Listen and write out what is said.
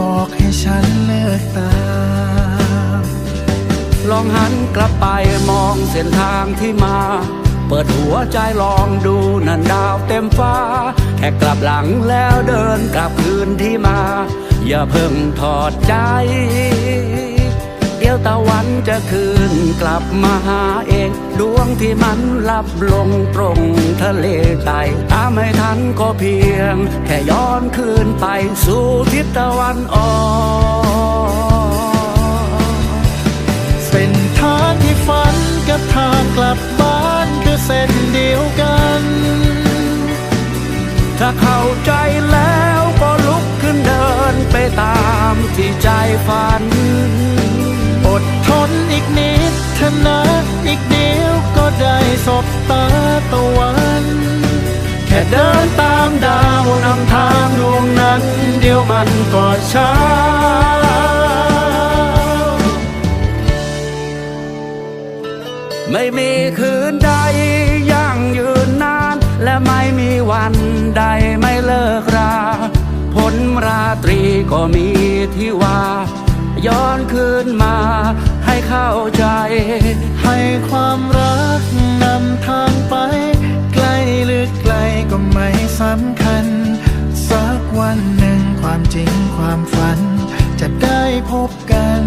บอกให้ฉันเลิกตามลองหันกลับไปมองเส้นทางที่มา เปิดหัวใจลองดูนั่นดาวเต็มฟ้า แค่กลับหลังแล้วเดินกลับคืนที่มา อย่าเพิ่งถอดใจ เดี๋ยวตะวันจะคืนกลับมาหาเอง ดวงที่มันลับลงตรงทะเลใจตามไม่ทัน ก็เพียง แค่ย้อนคืนไปสู่ทิศตะวันออกเส้นทางที่ฝันกับทางกลับบ้านคือเส้นเดียวกัน ถ้าเข้าใจแล้วก็ลุกขึ้นเดินไปตามที่ใจฝัน อดทนอีกนิดเถอะนะอีกเดียวก็ได้สบตา ดียวมันก็เช้าไม่มีคืนใดยั่งยืนนาน และไม่มีวันใดไม่เลิกรา ผลราตรีก็มีที่ว่า ย้อนคืนมาให้เข้าใจ ให้ความรักนำทางไปไกล้หรือไกลก็ไม่สำคัญ สักวันหนึ่ง ความจริงความฝัน จะได้พบกัน